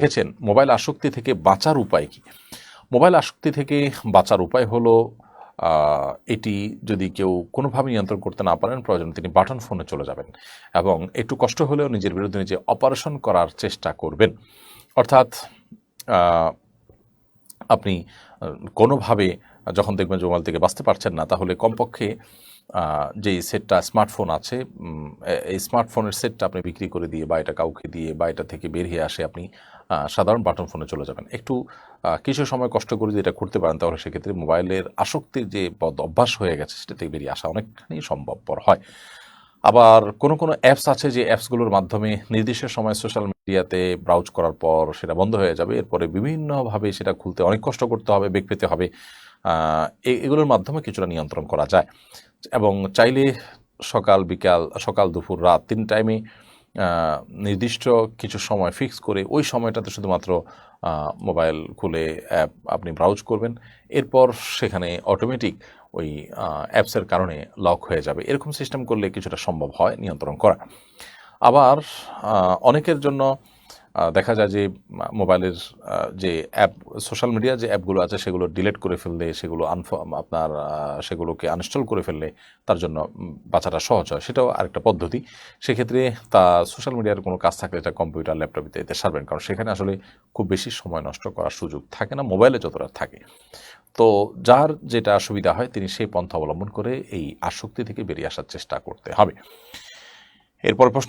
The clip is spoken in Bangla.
দেখেছেন, মোবাইল আসক্তি থেকে বাঁচার উপায় কি? মোবাইল আসক্তি থেকে বাঁচার উপায় হলো এটি যদি কেউ কোনোভাবে নিয়ন্ত্রণ করতে না পারেন, প্রয়োজন তিনি বাটন ফোনে চলে যাবেন এবং একটু কষ্ট হলেও নিজের বিরুদ্ধে নিজে অপারেশন করার চেষ্টা করবেন। অর্থাৎ আপনি কোনোভাবে যখন দেখবেন যে মোবাইল থেকে বাঁচতে পারছেন না, তাহলে কমপক্ষে যেই সেটটা স্মার্টফোন আছে এই স্মার্টফোনের সেটটা আপনি বিক্রি করে দিয়ে বা এটা কাউকে দিয়ে বা এটা থেকে বেরিয়ে আসে আপনি সাধারণ বাটন ফোনে চলে যাবেন। একটু কিছু সময় কষ্ট করে যদি এটা করতে পারেন, তাহলে সেক্ষেত্রে মোবাইলের আসক্তির যে বদ অভ্যাস হয়ে গেছে, সেটা থেকে বেরিয়ে আসা অনেকখানি সম্ভবপর হয়। আবার কোনো কোনো অ্যাপস আছে যে অ্যাপসগুলোর মাধ্যমে নির্দিষ্ট সময় সোশ্যাল মিডিয়াতে ব্রাউজ করার পর সেটা বন্ধ হয়ে যাবে, এরপরে বিভিন্নভাবে সেটা খুলতে অনেক কষ্ট করতে হবে বেগ পেতে হবে। এগুলোর মাধ্যমে কিছুটা নিয়ন্ত্রণ করা যায়। এবং চাইলে সকাল, বিকাল, সকাল, দুপুর, রাত তিন টাইমে নির্দিষ্ট কিছু সময় ফিক্স করে ওই সময়টাতে শুধুমাত্র মোবাইল খুলে অ্যাপ আপনি ব্রাউজ করবেন। এরপর সেখানে অটোমেটিক ওই অ্যাপসের কারণে লক হয়ে যাবে। এরকম সিস্টেম করলে কিছুটা সম্ভব হয় নিয়ন্ত্রণ করা। আবার অনেকের জন্য দেখা যায় যে মোবাইলের যে অ্যাপ, সোশ্যাল মিডিয়া যে অ্যাপগুলো আছে, সেগুলো ডিলেট করে ফেললে, সেগুলো আনফ আপনার সেগুলোকে আনইনস্টল করে ফেললে তার জন্য বাঁচাটা সহজ হয়। সেটাও আরেকটা পদ্ধতি। সেক্ষেত্রে তা সোশ্যাল মিডিয়ার কোনো কাজ থাকলে এটা কম্পিউটার, ল্যাপটপে এতে সারবেন। কারণ সেখানে আসলে খুব বেশি সময় নষ্ট করার সুযোগ থাকে না, মোবাইলে যতটা থাকে। তো যার যেটা সুবিধা হয়, তিনি সেই পন্থা অবলম্বন করে এই আসক্তি থেকে বেরিয়ে আসার চেষ্টা করতে হবে। এরপর প্রশ্ন